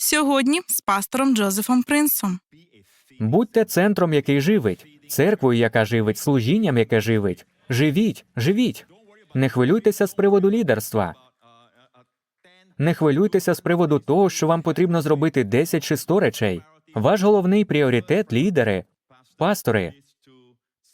Сьогодні з пастором Джозефом Принсом. Будьте центром, який живить, церквою, яка живить, служінням, яке живить. Живіть, живіть. Не хвилюйтеся з приводу лідерства. Не хвилюйтеся з приводу того, що вам потрібно зробити 10 чи 100 речей. Ваш головний пріоритет лідери, пастори.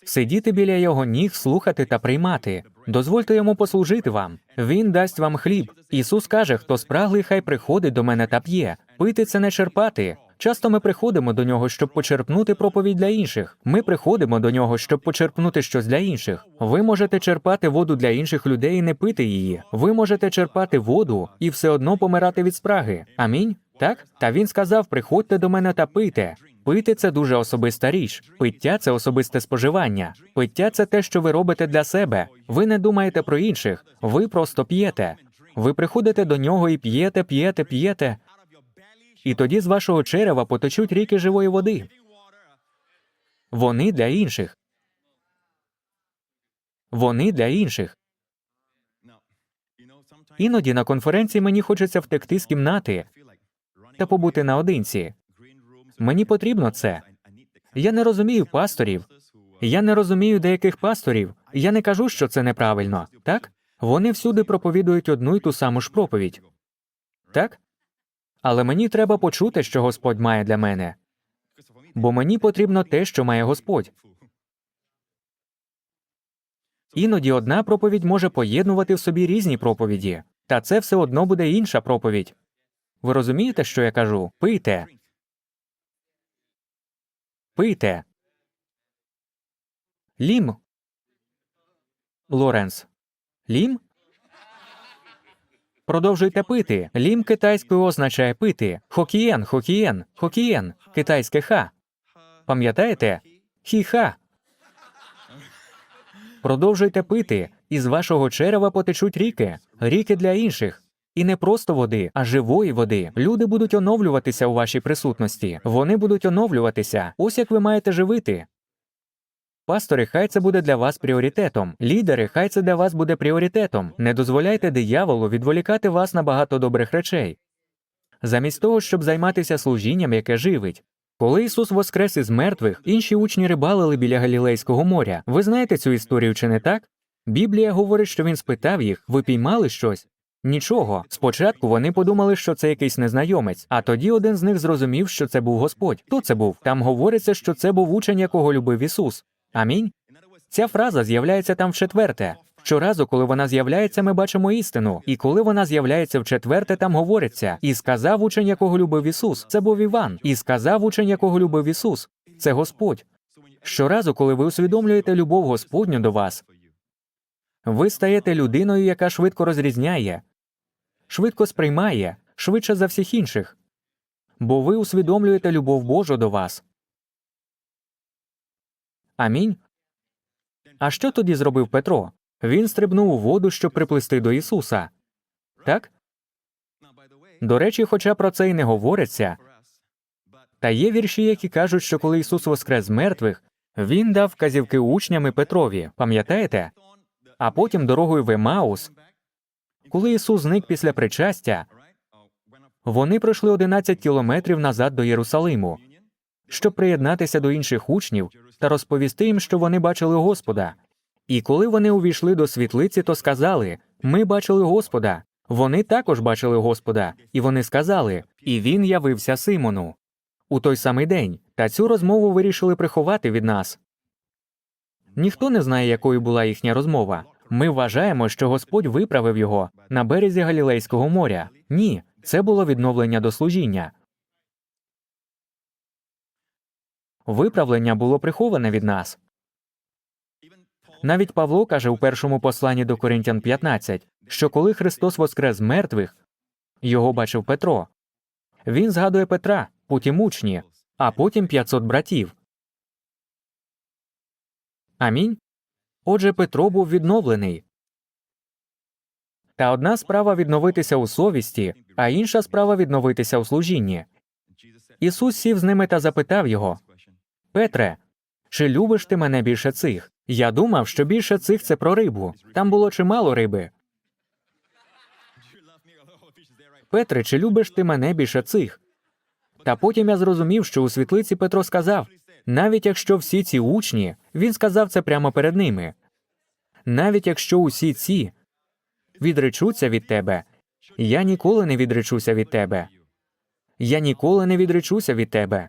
Сидіти біля його ніг, слухати та приймати. Дозвольте йому послужити вам. Він дасть вам хліб. Ісус каже: хто спраглий, хай приходить до мене та п'є. Пити це не черпати. Часто ми приходимо до нього, щоб почерпнути проповідь для інших. Ми приходимо до нього, щоб почерпнути щось для інших. Ви можете черпати воду для інших людей і не пити її. Ви можете черпати воду і все одно помирати від спраги. Амінь. Так? Та він сказав: приходьте до мене та пийте. Пити це дуже особиста річ. Пиття це особисте споживання. Пиття це те, що ви робите для себе. Ви не думаєте про інших, ви просто п'єте. Ви приходите до нього і п'єте, п'єте, п'єте. І тоді з вашого черева потечуть ріки живої води. Вони для інших. Вони для інших. Іноді на конференції мені хочеться втекти з кімнати та побути наодинці. Мені потрібно це. Я не розумію пасторів. Я не розумію деяких пасторів. Я не кажу, що це неправильно, так? Вони всюди проповідують одну й ту саму ж проповідь. Так? Але мені треба почути, що Господь має для мене. Бо мені потрібно те, що має Господь. Іноді одна проповідь може поєднувати в собі різні проповіді, та це все одно буде інша проповідь. Ви розумієте, що я кажу? Пийте. Пийте. Лім. Лоренс. Лім? Продовжуйте пити. Лім китайською означає пити. Хокієн, хокієн, хокієн, китайське ха. Пам'ятаєте? Хі-ха. Продовжуйте пити, і з вашого черева потечуть ріки, ріки для інших. І не просто води, а живої води. Люди будуть оновлюватися у вашій присутності. Вони будуть оновлюватися. Ось як ви маєте живити. Пастори, хай це буде для вас пріоритетом. Лідери, хай це для вас буде пріоритетом. Не дозволяйте дияволу відволікати вас на багато добрих речей. Замість того, щоб займатися служінням, яке живить. Коли Ісус воскрес із мертвих, інші учні рибалили біля Галілейського моря. Ви знаєте цю історію, чи не так? Біблія говорить, що він спитав їх: ви піймали щось? Нічого. Спочатку вони подумали, що це якийсь незнайомець, а тоді один з них зрозумів, що це був Господь. Хто це був? Там говориться, що це був учень, якого любив Ісус. Амінь. Ця фраза з'являється там вчетверте. Щоразу, коли вона з'являється, ми бачимо істину. І коли вона з'являється вчетверте, там говориться: і сказав учень, якого любив Ісус. Це був Іван. І сказав учень, якого любив Ісус. Це Господь. Щоразу, коли ви усвідомлюєте любов Господню до вас, ви стаєте людиною, яка швидко розрізняє, швидко сприймає, швидше за всіх інших. Бо ви усвідомлюєте любов Божу до вас. Амінь. А що тоді зробив Петро? Він стрибнув у воду, щоб приплисти до Ісуса. Так? До речі, хоча про це й не говориться. Та є вірші, які кажуть, що коли Ісус воскрес з мертвих, Він дав вказівки учням і Петрові, пам'ятаєте? А потім дорогою в Емаус, коли Ісус зник після причастя, вони пройшли 11 кілометрів назад до Єрусалиму, щоб приєднатися до інших учнів та розповісти їм, що вони бачили Господа. І коли вони увійшли до світлиці, то сказали: Ми бачили Господа. Вони також бачили Господа, і вони сказали, і він явився Симону. У той самий день, та цю розмову вирішили приховати від нас. Ніхто не знає, якою була їхня розмова. Ми вважаємо, що Господь виправив його на березі Галілейського моря. Ні, це було відновлення до служіння. Виправлення було приховане від нас. Навіть Павло каже у першому посланні до Коринтян 15, що коли Христос воскрес мертвих, його бачив Петро. Він згадує Петра, потім учні, а потім 500 братів. Амінь. Отже, Петро був відновлений. Та одна справа відновитися у совісті, а інша справа відновитися у служінні. Ісус сів з ними та запитав його Петре, чи любиш ти мене більше цих? Я думав, що більше цих це про рибу. Там було чимало риби. Петре, чи любиш ти мене більше цих? Та потім я зрозумів, що у світлиці Петро сказав, навіть якщо всі ці учні, він сказав це прямо перед ними. Навіть якщо усі ці відречуться від тебе, я ніколи не відречуся від тебе. Я ніколи не відречуся від тебе.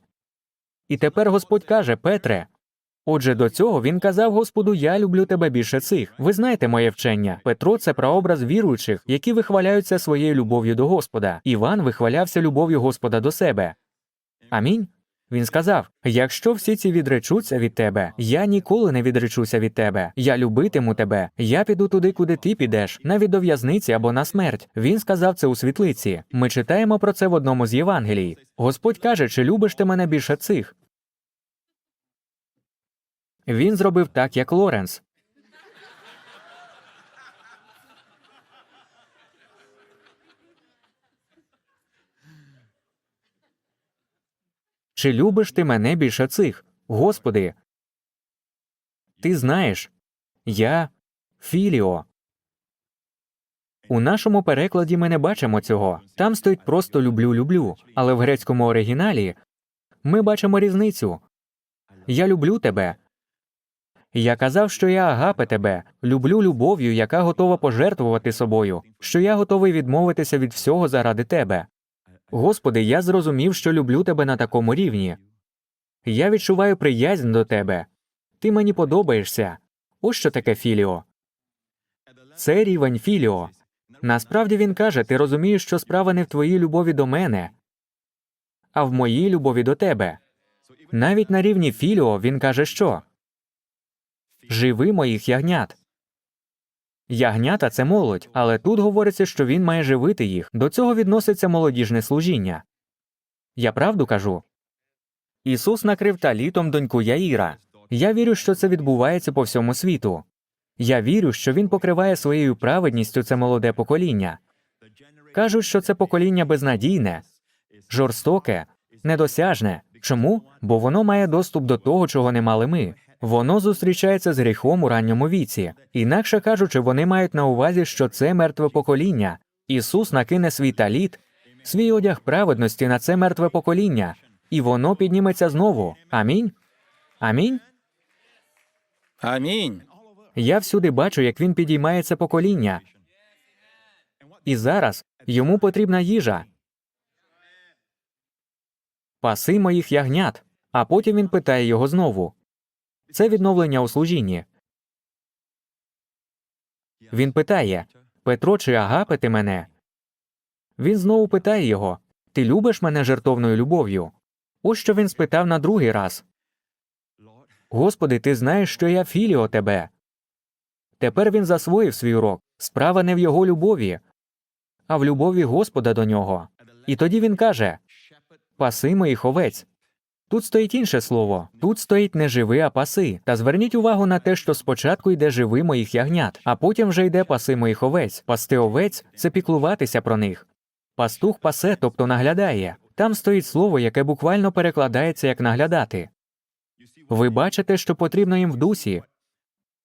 І тепер Господь каже, Петре. Отже, до цього він казав Господу, я люблю тебе більше цих. Ви знаєте моє вчення. Петро це прообраз віруючих, які вихваляються своєю любов'ю до Господа. Іван вихвалявся любов'ю Господа до себе. Амінь. Він сказав: якщо всі ці відречуться від тебе, я ніколи не відречуся від тебе. Я любитиму тебе. Я піду туди, куди ти підеш, навіть до в'язниці або на смерть. Він сказав це у світлиці. Ми читаємо про це в одному з Євангелій. Господь каже, чи любиш ти мене більше цих? Він зробив так, як Лоренс. Чи любиш ти мене більше цих? Господи? Ти знаєш, я Філіо. У нашому перекладі ми не бачимо цього. Там стоїть просто люблю, люблю. Але в грецькому оригіналі ми бачимо різницю. Я люблю тебе. Я казав, що я агапе тебе, люблю любов'ю, яка готова пожертвувати собою, що я готовий відмовитися від всього заради тебе. Господи, я зрозумів, що люблю тебе на такому рівні. Я відчуваю приязнь до тебе. Ти мені подобаєшся. Ось що таке філіо. Це рівень філіо. Насправді він каже: ти розумієш, що справа не в твоїй любові до мене, а в моїй любові до тебе. Навіть на рівні філіо він каже, що живи моїх ягнят. Ягнята це молодь, але тут говориться, що він має живити їх. До цього відноситься молодіжне служіння. Я правду кажу. Ісус накрив талітом доньку Яїра. Я вірю, що це відбувається по всьому світу. Я вірю, що він покриває своєю праведністю це молоде покоління. Кажуть, що це покоління безнадійне, жорстоке, недосяжне. Чому? Бо воно має доступ до того, чого не мали ми. Воно зустрічається з гріхом у ранньому віці. Інакше кажучи, вони мають на увазі, що це мертве покоління. Ісус накине свій таліт, свій одяг праведності на це мертве покоління, і воно підніметься знову. Амінь. Амінь. Амінь. Я всюди бачу, як він підіймає це покоління. І зараз йому потрібна їжа. Паси моїх ягнят. А потім він питає його знову. Це відновлення у служінні. Він питає Петро, чи агапе ти мене? Він знову питає його Ти любиш мене жертовною любов'ю? Ось що він спитав на другий раз. Господи, ти знаєш, що я філіо тебе. Тепер він засвоїв свій урок. Справа не в його любові, а в любові Господа до нього. І тоді він каже Паси моїх овець. Тут стоїть інше слово. Тут стоїть не живи, а паси. Та зверніть увагу на те, що спочатку йде живи моїх ягнят, а потім вже йде паси моїх овець. Пасти овець це піклуватися про них. Пастух пасе, тобто наглядає. Там стоїть слово, яке буквально перекладається як наглядати. Ви бачите, що потрібно їм в дусі.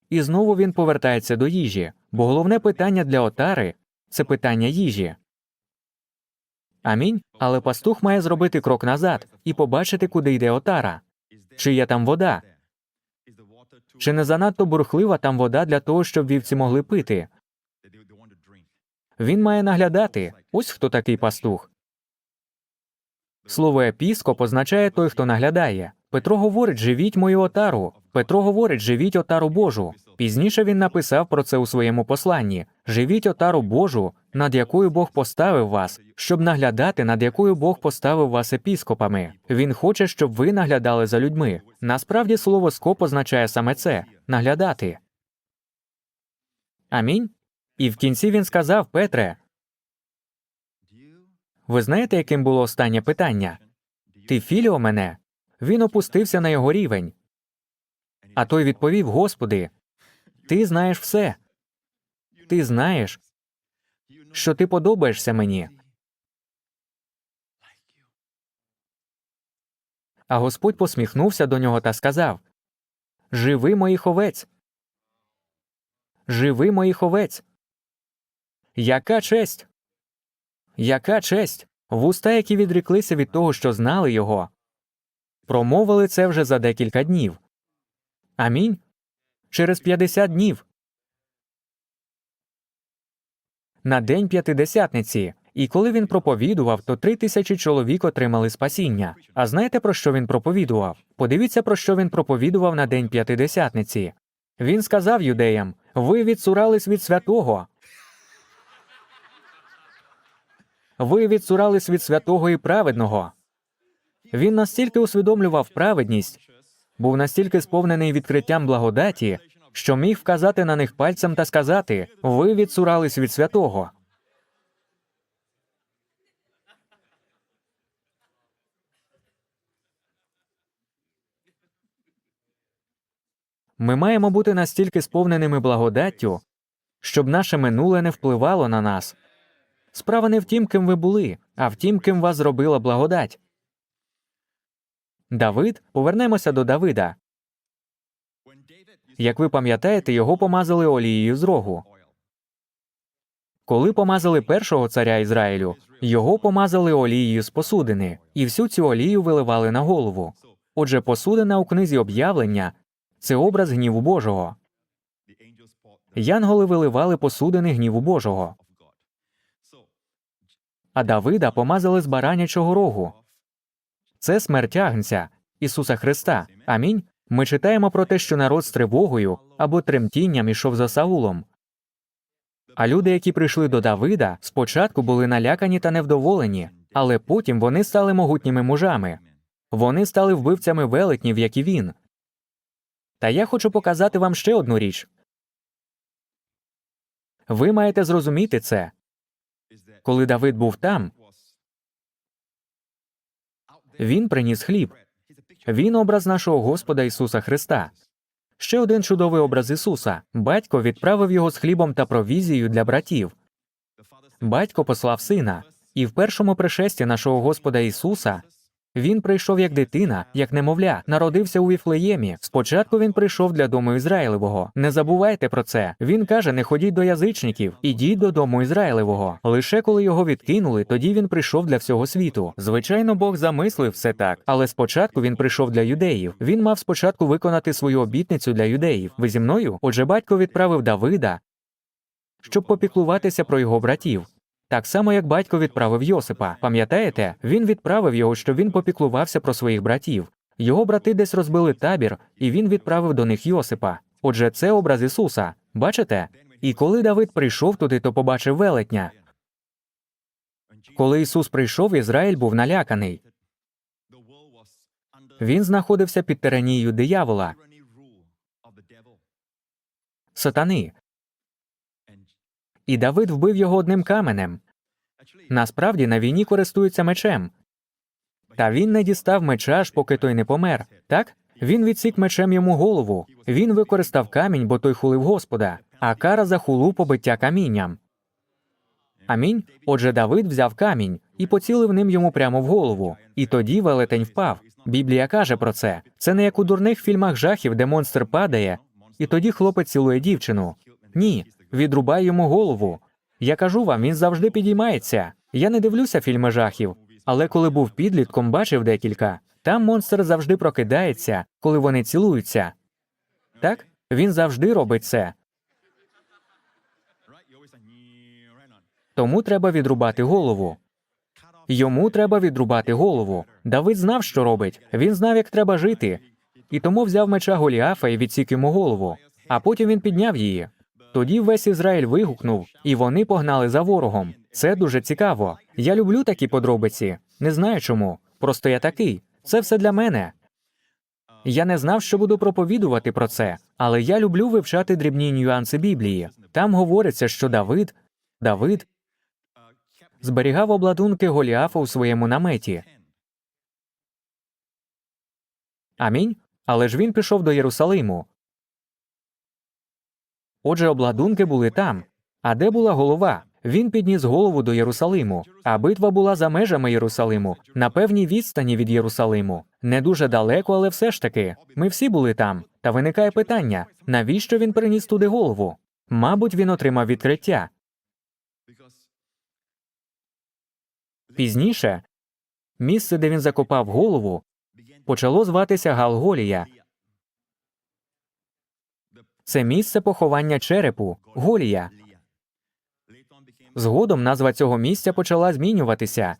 І знову він повертається до їжі, бо головне питання для отари це питання їжі. Амінь. Але пастух має зробити крок назад і побачити, куди йде отара. Чи є там вода? Чи не занадто бурхлива там вода для того, щоб вівці могли пити? Він має наглядати. Ось хто такий пастух. Слово епіскоп означає той, хто наглядає. Петро говорить живіть мою отару. Петро говорить живіть отару Божу. Пізніше він написав про це у своєму посланні живіть отару Божу, над якою Бог поставив вас, щоб наглядати, над якою Бог поставив вас епіскопами. Він хоче, щоб ви наглядали за людьми. Насправді слово скоп означає саме це наглядати. Амінь. І в кінці він сказав Петре. Ви знаєте, яким було останнє питання? Ти філіо мене? Він опустився на його рівень. А той відповів: Господи, ти знаєш все. Ти знаєш, що ти подобаєшся мені. А Господь посміхнувся до нього та сказав: Живи моїх овець. Живи моїх овець. Яка честь? Яка честь? Вуста, які відріклися від того, що знали його, промовили це вже за декілька днів. Амінь. Через 50 днів. На день п'ятидесятниці. І коли він проповідував, то три тисячі чоловік отримали спасіння. А знаєте про що він проповідував? Подивіться, про що він проповідував на день п'ятидесятниці. Він сказав юдеям: Ви відсурались від святого. Ви відсурались від святого і праведного. Він настільки усвідомлював праведність, був настільки сповнений відкриттям благодаті, що міг вказати на них пальцем та сказати: Ви відсурались від святого. Ми маємо бути настільки сповненими благодаттю, щоб наше минуле не впливало на нас. Справа не в тім, ким ви були, а в тім, ким вас зробила благодать. Давид, повернемося до Давида. Як ви пам'ятаєте, його помазали олією з рогу. Коли помазали першого царя Ізраїлю, його помазали олією з посудини, і всю цю олію виливали на голову. Отже, посудина у книзі об'явлення це образ гніву Божого. Янголи виливали посудини гніву Божого, а Давида помазали з баранячого рогу. Це смерть Агнця, Ісуса Христа. Амінь. Ми читаємо про те, що народ з тривогою або тремтінням ішов за Саулом. А люди, які прийшли до Давида, спочатку були налякані та невдоволені, але потім вони стали могутніми мужами. Вони стали вбивцями велетнів, як і він. Та я хочу показати вам ще одну річ. Ви маєте зрозуміти це. Коли Давид був там, він приніс хліб. Він образ нашого Господа Ісуса Христа. Ще один чудовий образ Ісуса. Батько відправив його з хлібом та провізією для братів. Батько послав сина, і в першому пришесті нашого Господа Ісуса він прийшов як дитина, як немовля, народився у Віфлеємі. Спочатку він прийшов для дому Ізраїлевого. Не забувайте про це. Він каже: не ходіть до язичників, ідіть до дому Ізраїлевого. Лише коли його відкинули, тоді він прийшов для всього світу. Звичайно, Бог замислив все так, але спочатку він прийшов для юдеїв. Він мав спочатку виконати свою обітницю для юдеїв. Ви зі мною? Отже, батько відправив Давида, щоб попіклуватися про його братів. Так само, як батько відправив Йосипа. Пам'ятаєте, він відправив його, щоб він попіклувався про своїх братів. Його брати десь розбили табір, і він відправив до них Йосипа. Отже, це образ Ісуса. Бачите? І коли Давид прийшов туди, то побачив велетня. Коли Ісус прийшов, Ізраїль був наляканий. Він знаходився під тиранією диявола, сатани. І Давид вбив його одним каменем. Насправді на війні користуються мечем. Та він не дістав меча, аж поки той не помер. Так? Він відсік мечем йому голову. Він використав камінь, бо той хулив Господа, а кара за хулу побиття камінням. Амінь. Отже, Давид взяв камінь і поцілив ним йому прямо в голову. І тоді велетень впав. Біблія каже про це. Це не як у дурних фільмах жахів, де монстр падає, і тоді хлопець цілує дівчину. Ні, відрубай йому голову. Я кажу вам, він завжди підіймається. Я не дивлюся фільми жахів, але коли був підлітком, бачив декілька. Там монстр завжди прокидається, коли вони цілуються. Так? Він завжди робить це. Тому треба відрубати голову. Йому треба відрубати голову. Давид знав, що робить. Він знав, як треба жити. І тому взяв меча Голіафа і відсік йому голову. А потім він підняв її. Тоді весь Ізраїль вигукнув, і вони погнали за ворогом. Це дуже цікаво. Я люблю такі подробиці. Не знаю чому. Просто я такий. Це все для мене. Я не знав, що буду проповідувати про це, але я люблю вивчати дрібні нюанси Біблії. Там говориться, що Давид, Давид зберігав обладунки Голіафа у своєму наметі. Амінь. Але ж він пішов до Єрусалиму. Отже, обладунки були там. А де була голова? Він підніс голову до Єрусалиму, а битва була за межами Єрусалиму, на певній відстані від Єрусалиму. Не дуже далеко, але все ж таки. Ми всі були там. Та виникає питання: навіщо він приніс туди голову? Мабуть, він отримав відкриття. Пізніше місце, де він закопав голову, почало зватися Галголія. Це місце поховання черепу Голія. Згодом назва цього місця почала змінюватися,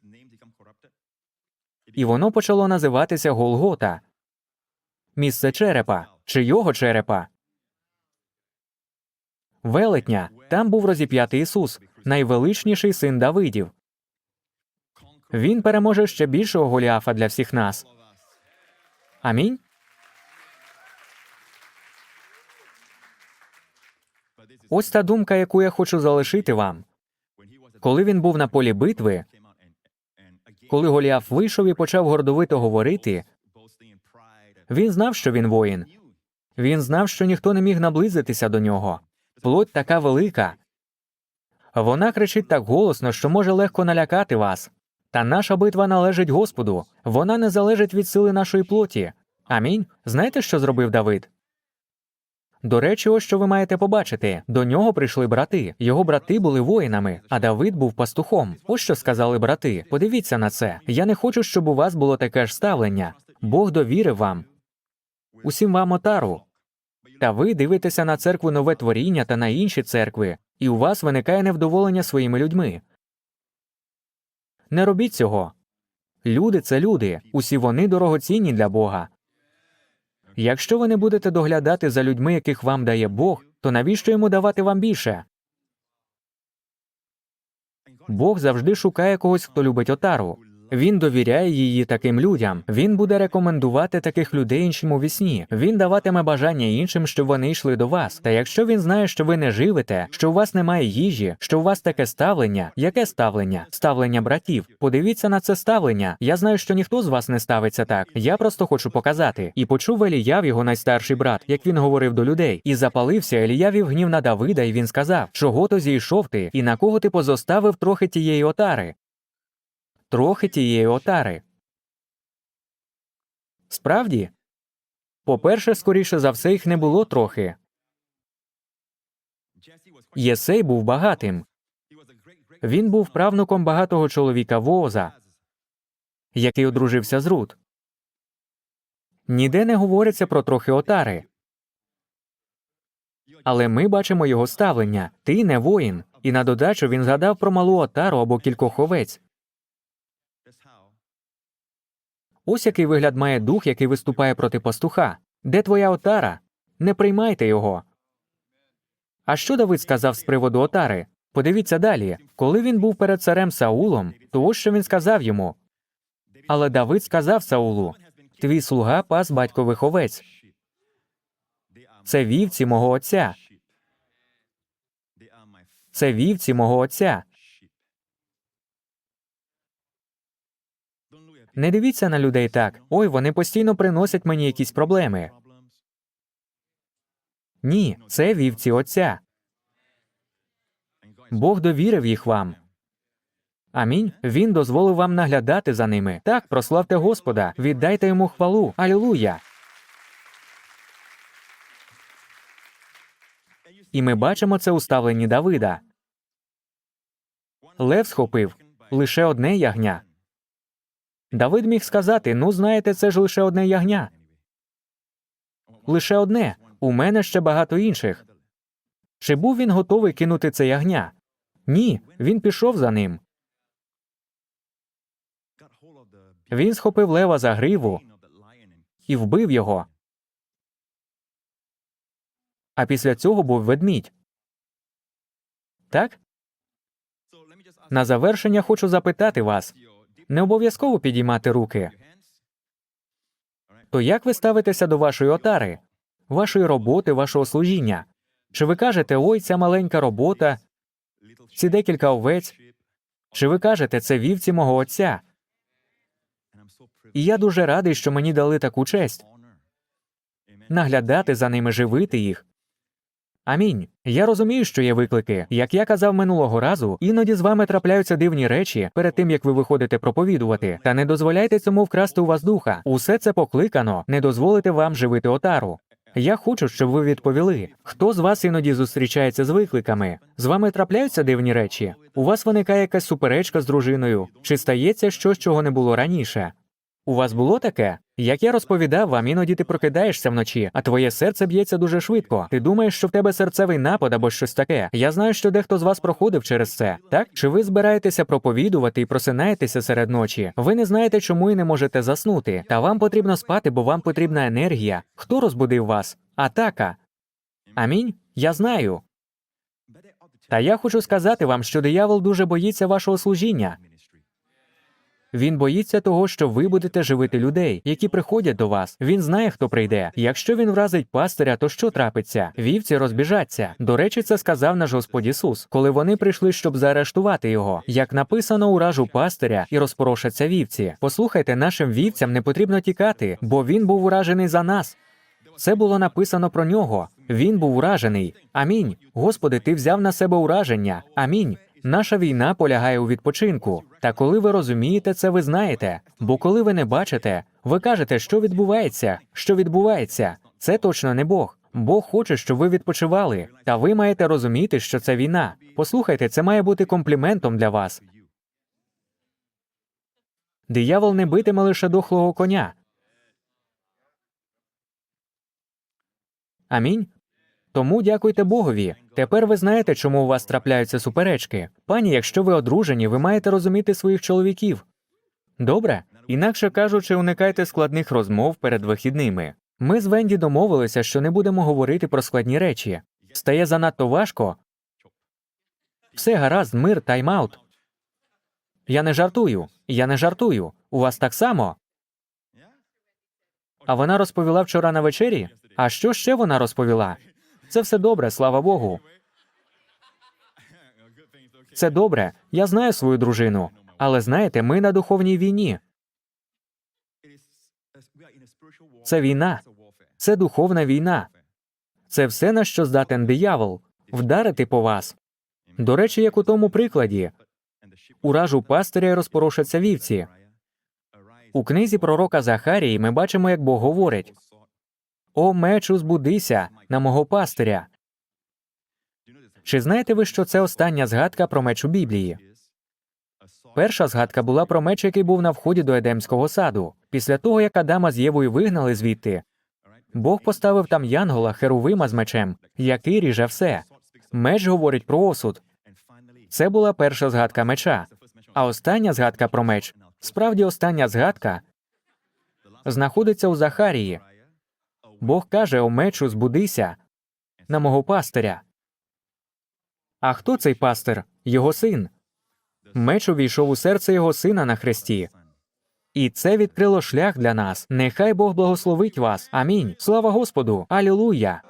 і воно почало називатися Голгота. Місце черепа чи його черепа. Велетня. Там був розіп'ятий Ісус, найвеличніший син Давидів. Він переможе ще більшого Голіафа для всіх нас. Амінь. Ось та думка, яку я хочу залишити вам. Коли він був на полі битви, коли Голіаф вийшов і почав гордовито говорити, він знав, що він воїн. Він знав, що ніхто не міг наблизитися до нього. Плоть така велика. Вона кричить так голосно, що може легко налякати вас. Та наша битва належить Господу. Вона не залежить від сили нашої плоті. Амінь. Знаєте, що зробив Давид? До речі, ось що ви маєте побачити. До нього прийшли брати. Його брати були воїнами, а Давид був пастухом. Ось що сказали брати. Подивіться на це. Я не хочу, щоб у вас було таке ж ставлення. Бог довірив вам. Усім вам отару. Та ви дивитеся на церкву нове творіння та на інші церкви, і у вас виникає невдоволення своїми людьми. Не робіть цього. Люди це люди, усі вони дорогоцінні для Бога. Якщо ви не будете доглядати за людьми, яких вам дає Бог, то навіщо йому давати вам більше? Бог завжди шукає когось, хто любить отару. Він довіряє її таким людям. Він буде рекомендувати таких людей іншим у вісні. Він даватиме бажання іншим, щоб вони йшли до вас. Та якщо він знає, що ви не живете, що у вас немає їжі, що у вас таке ставлення, яке ставлення? Ставлення братів. Подивіться на це ставлення. Я знаю, що ніхто з вас не ставиться так. Я просто хочу показати. І почув Еліяв, його найстарший брат, як він говорив до людей, і запалився Еліявів гнів на Давида, і він сказав: Чого то зійшов ти, і на кого ти позоставив трохи тієї отари? Трохи тієї отари. Справді? По-перше, скоріше за все, їх не було трохи. Єсей був багатим. Він був правнуком багатого чоловіка Вооза, який одружився з Рут. Ніде не говориться про трохи отари. Але ми бачимо його ставлення ти не воїн, і на додачу він згадав про малу отару або кількох овець. Ось який вигляд має дух, який виступає проти пастуха. Де твоя отара? Не приймайте його. А що Давид сказав з приводу отари? Подивіться далі. Коли він був перед царем Саулом, то ось що він сказав йому. Але Давид сказав Саулу: Твій слуга пас батькових овець. Це вівці мого отця. Це вівці мого отця. Не дивіться на людей так. Ой, вони постійно приносять мені якісь проблеми. Ні, це вівці Отця. Бог довірив їх вам. Амінь. Він дозволив вам наглядати за ними. Так, прославте Господа, віддайте йому хвалу. Алілуя. І ми бачимо це у ставленні Давида. Лев схопив лише одне ягня. Давид міг сказати: ну, знаєте, це ж лише одне ягня. Лише одне. У мене ще багато інших. Чи був він готовий кинути це ягня? Ні, він пішов за ним. Він схопив лева за гриву і вбив його. А після цього був ведмідь. Так? На завершення хочу запитати вас не обов'язково підіймати руки. То як ви ставитеся до вашої отари, вашої роботи, вашого служіння? Чи ви кажете, ой, ця маленька робота, ці декілька овець? Чи ви кажете, це вівці мого отця? І я дуже радий, що мені дали таку честь наглядати за ними, живити їх. Амінь. Я розумію, що є виклики. Як я казав минулого разу, іноді з вами трапляються дивні речі перед тим як ви виходите проповідувати. Та не дозволяйте цьому вкрасти у вас духа. Усе це покликано, не дозволите вам живити отару. Я хочу, щоб ви відповіли, хто з вас іноді зустрічається з викликами? З вами трапляються дивні речі? У вас виникає якась суперечка з дружиною? Чи стається щось, чого не було раніше? У вас було таке? Як я розповідав вам, іноді ти прокидаєшся вночі, а твоє серце б'ється дуже швидко. Ти думаєш, що в тебе серцевий напад або щось таке. Я знаю, що дехто з вас проходив через це. Так? Чи ви збираєтеся проповідувати і просинаєтеся серед ночі? Ви не знаєте, чому і не можете заснути. Та вам потрібно спати, бо вам потрібна енергія. Хто розбудив вас? Атака. Амінь? Я знаю. Та я хочу сказати вам, що диявол дуже боїться вашого служіння. Він боїться того, що ви будете живити людей, які приходять до вас. Він знає, хто прийде. Якщо він вразить пастиря, то що трапиться? Вівці розбіжаться. До речі, це сказав наш Господь Ісус, коли вони прийшли, щоб заарештувати його. Як написано, уражу пастиря і розпорошаться вівці. Послухайте, нашим вівцям не потрібно тікати, бо він був уражений за нас. Це було написано про нього. Він був уражений. Амінь. Господи, ти взяв на себе ураження. Амінь. Наша війна полягає у відпочинку. Та коли ви розумієте це, ви знаєте. Бо коли ви не бачите, ви кажете, що відбувається, що відбувається. Це точно не Бог. Бог хоче, щоб ви відпочивали. Та ви маєте розуміти, що це війна. Послухайте, це має бути компліментом для вас. Диявол не битиме лише дохлого коня. Амінь. Тому дякуйте Богові. Тепер ви знаєте, чому у вас трапляються суперечки. Пані, якщо ви одружені, ви маєте розуміти своїх чоловіків. Добре? Інакше кажучи, уникайте складних розмов перед вихідними. Ми з Венді домовилися, що не будемо говорити про складні речі. Стає занадто важко. Все гаразд, мир, тайм-аут. Я не жартую. Я не жартую. У вас так само. А вона розповіла вчора на вечері? А що ще вона розповіла? Це все добре, слава Богу. Це добре. Я знаю свою дружину. Але знаєте, ми на духовній війні. Це війна. Це духовна війна. Це все, на що здатен диявол вдарити по вас. До речі, як у тому прикладі, уражу пастиря розпорошаться вівці. У книзі пророка Захарії ми бачимо, як Бог говорить: О, мечу, збудися на мого пастиря. Чи знаєте ви, що це остання згадка про меч у Біблії? Перша згадка була про меч, який був на вході до Едемського саду. Після того, як Адама з Євою вигнали звідти, Бог поставив там янгола Херувима з мечем, який ріже все. Меч говорить про осуд. Це була перша згадка меча. А остання згадка про меч, справді остання згадка, знаходиться у Захарії. Бог каже о мечу збудися на мого пастиря. А хто цей пастир? Його син. Меч увійшов у серце його сина на хресті. І це відкрило шлях для нас. Нехай Бог благословить вас. Амінь. Слава Господу. Алілуя.